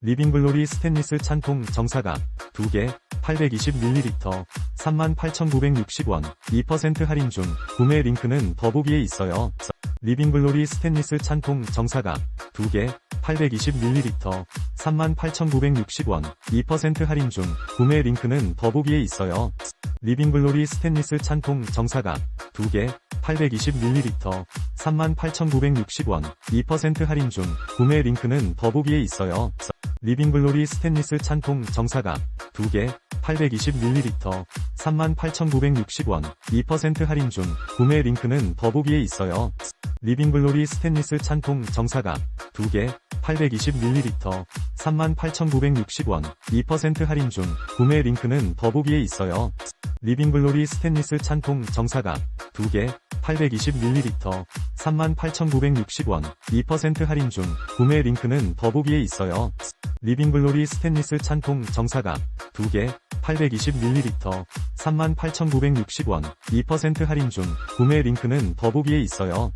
리빙글로리 스테인리스 찬통 정사각 2개 820ml 38,960원 2% 할인 중 구매 링크는 더보기에 있어요. 리빙글로리 스테인리스 찬통 정사각 2개 820ml 38,960원 2% 할인 중 구매 링크는 더보기에 있어요. 리빙글로리 스테인리스 찬통 정사각 2개 820ml 38,960원 2% 할인 중 구매 링크는 더보기에 있어요. 리빙글로리 스테인리스 찬통 정사각 2개 820ml 38,960원 2% 할인 중 구매 링크는 더보기에 있어요. 리빙글로리 스테인리스 찬통 정사각 2개 820ml 38,960원 2% 할인 중 구매 링크는 더보기에 있어요. 리빙글로리 스테인리스 찬통 정사각 2개 820ml 38,960원 2% 할인 중 구매 링크는 더보기에 있어요. 리빙글로리 스테인리스 찬통 정사각 2개 820ml 38,960원 2% 할인 중 구매 링크는 더보기에 있어요.